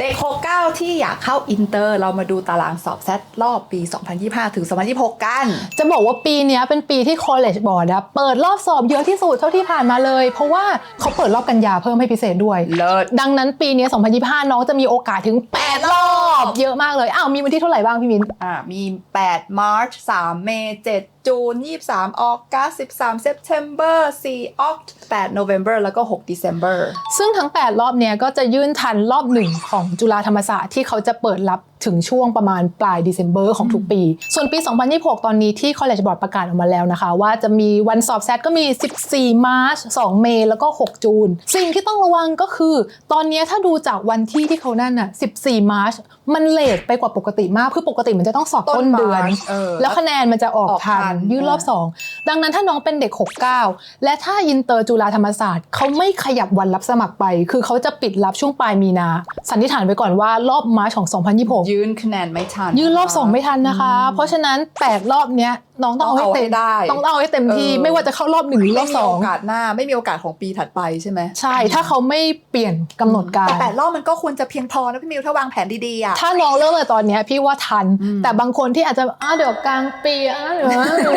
เด็ก69 ที่อยากเข้าอินเตอร์ เรามาดูตารางสอบแซดรอบปี 2025 ถึง 2026 กัน จะบอกว่าปีเนี้ยเป็นปีที่ College Board อะเปิดรอบสอบเยอะที่สุดเท่าที่ผ่านมาเลย เพราะว่าเขาเปิดรอบกันยาเพิ่มให้พิเศษด้วยเลิศดังนั้นปีเนี้ย2025 น้องจะมีโอกาสถึง 8 รอบ เยอะมากเลย อ้าว มีวันที่เท่าไหร่บ้างพี่มิ้นอ่ามี 8 March 3เมษ7 จูน 23 ออกัส 13 September 4 Oct 8 November แล้วก็6 December ซึ่งทั้ง 8 รอบเนี้ยก็จะยื่นทันรอบหนึ่งของจุฬาธรรมศาสตร์ที่เขาจะเปิดรับถึงช่วงประมาณปลาย December ของทุกปี ส่วนปี 2026 ตอนนี้ที่ College Board ประกาศออกมาแล้วนะคะ ว่าจะมีวันสอบแซดก็มี 14 March 2เมษแล้วก็ 6 จูน สิ่งที่ต้องระวังก็คือ ตอนเนี้ยถ้าดูจากวันที่ที่เขานั่นน่ะ 14 March มันเลทไปกว่าปกติมาก คือปกติมันจะต้องสอบต้นเดือน March เออแล้วคะแนนมันจะออกออกทัทันนยื่นรอบอ่า2ดังนั้นถ้าน้องเป็นเด็ก 69 และถ้าอินเตอร์จุฬาธรรมศาสตร์เขาไม่ขยับวันรับสมัครไป คือเขาจะปิดรับช่วงปลายมีนา สันนิษฐานไว้ก่อนว่ารอบมาร์ชของ 2026 ยื่นคะแนนไม่ทัน ยื่นรอบ 2 ไม่ทันนะคะ เพราะฉะนั้น 8 รอบเนี้ย น้องต้องเอาให้เต็มต้องเอาให้ได้ต้องเอาให้เต็มที่เออไม่ว่าจะเข้ารอบหนึ่งหรือรไม่อบมีสอโองกาสหน้า ไม่มีโอกาสของปีถัดไปใช่ไหมใช่ ถ้าเขาไม่เปลี่ยนกำหนดการแต่แปดรอบมันก็ควรจะเพียงพอนะพี่มิวถ้าวางแผนดีๆอะถ้าน้องเริ่มเลยตอนเนี้ยพี่ว่าทันอืมแต่บางคนที่อาจจะอ้าวเดี๋ยวกลางปีอ้าวเดี๋ยว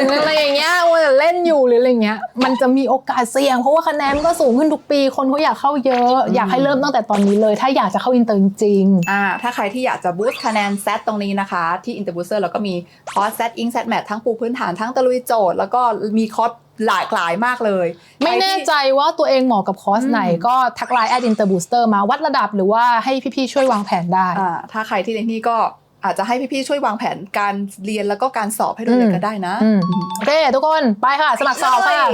หรืออะไรอย่างเงี้ยว่าจะเล่ นอยู่หรืออะไรเงี้ยมันจะมีโอกาสเสี่ยง เพราะว่าคะแนนมันก็สูงขึ้นทุกปี คนเขาอยากเข้าเยอะ อยากให้เริ่มตั้งแต่ตอนนี้เลย ถ้าอยากจะเข้าอินเตอร์จริงอ่าถ้าใครที่อยากจะบูสต์คะแนน Z ตรงนี้นะคะ ที่ i n t e r b o o s t e r เราก็มีคอร์ส Z Ink Z Mat ทั้งปูพื้นฐานทั้งตะลุยโจทย์แล้วก็มีคอร์สหลากหลายมากเลยๆไม่แน่ใจว่าตัวเองเหมาะกับคอร์สไหนอืมก็ทักไลน์แอดอินเตอร์บูสเตอร์มาวัดระดับหรือว่าให้พี่ๆช่วยวางแผนได้อ่าถ้าใครที่เรียนที่ก็ อาจจะให้พี่ๆช่วยวางแผนการเรียนแล้วก็การสอบให้ด้วยเลยก็ได้นะอืมโอเคทุกคนไปค่ะ สมัครสอบค่ะเลย